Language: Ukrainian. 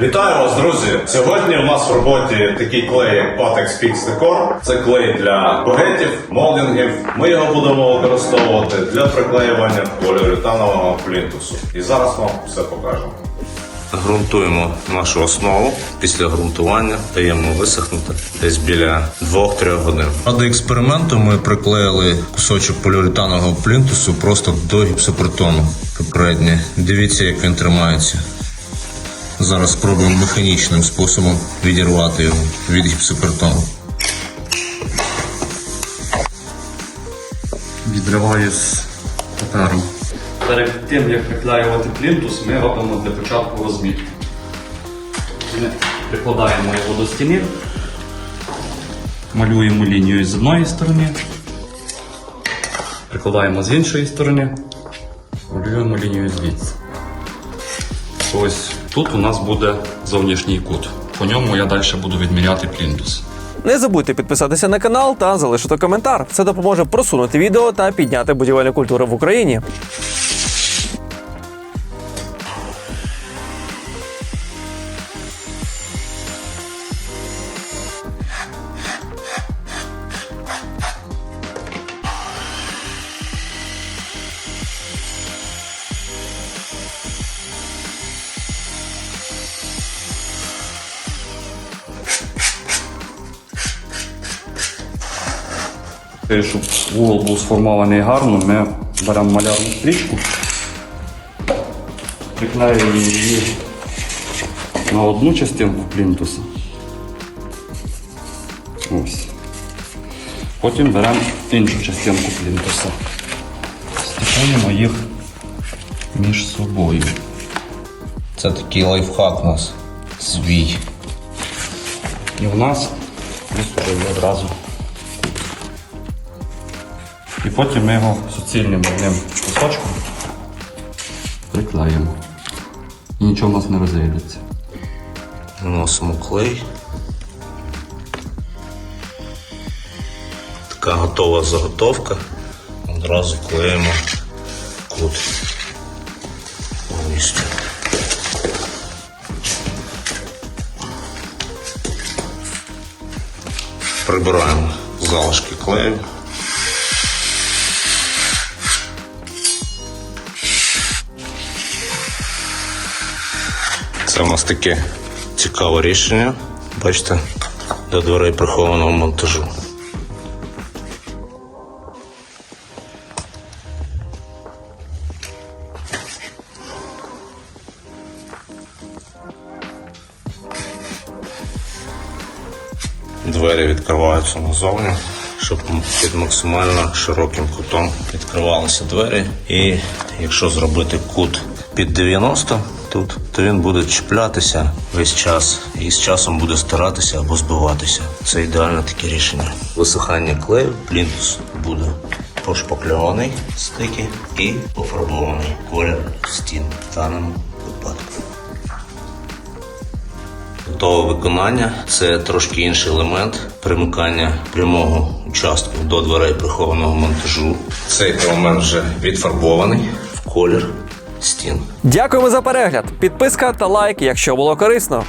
Вітаю вас, друзі! Сьогодні у нас в роботі такий клей, як Patex Fix Decor. Це клей для багетів, молдингів. Ми його будемо використовувати для приклеювання поліуретанового плінтусу. І зараз вам все покажемо. Грунтуємо нашу основу. Після грунтування даємо висохнути десь біля 2-3 годин. Ради експерименту ми приклеїли кусочок поліуретанового плінтусу просто до гіпсокартону попереднє. Дивіться, як він тримається. Зараз спробуємо механічним способом відірвати його від гіпсокартону. відриваю з паперу. Перед тим, як приклеювати плінтус, ми робимо для початку розмітку. Ми прикладаємо його до стіни, малюємо лінію з одної сторони, прикладаємо з іншої сторони, малюємо лінію звідси. Ось тут у нас буде зовнішній кут. По ньому я далі буду відміряти плінтус. Не забудьте підписатися на канал та залишити коментар. Це допоможе просунути відео та підняти будівельну культуру в Україні. Щоб вугол був сформований гарно, ми беремо малярну стрічку, приклеюємо її на одну частинку плінтуса. Ось. Потім беремо іншу частинку плінтуса. Стикаємо їх між собою. Це такий лайфхак у нас свій. І в нас виступив одразу. І потім ми його суцільним одним кусочком приклеїмо. І нічого в нас не розійдеться. Наносимо клей. Така готова заготовка. Одразу клеїмо кут. Повністю. Прибираємо залишки клею. Це у нас таке цікаве рішення. Бачите, до дверей прихованого монтажу. Двері відкриваються назовні, щоб під максимально широким кутом відкривалися двері. І якщо зробити кут під 90 тут, то він буде чіплятися весь час і з часом буде старатися або збиватися. Це ідеальне таке рішення. Висихання клею, плінтус буде пошпакльований стики і пофарбований колір стін в даному випадку. Готове виконання це трошки інший елемент примикання прямого участку до дверей прихованого монтажу. Цей елемент вже відфарбований в колір стін. Дякуємо за перегляд, підписка та лайк, якщо було корисно.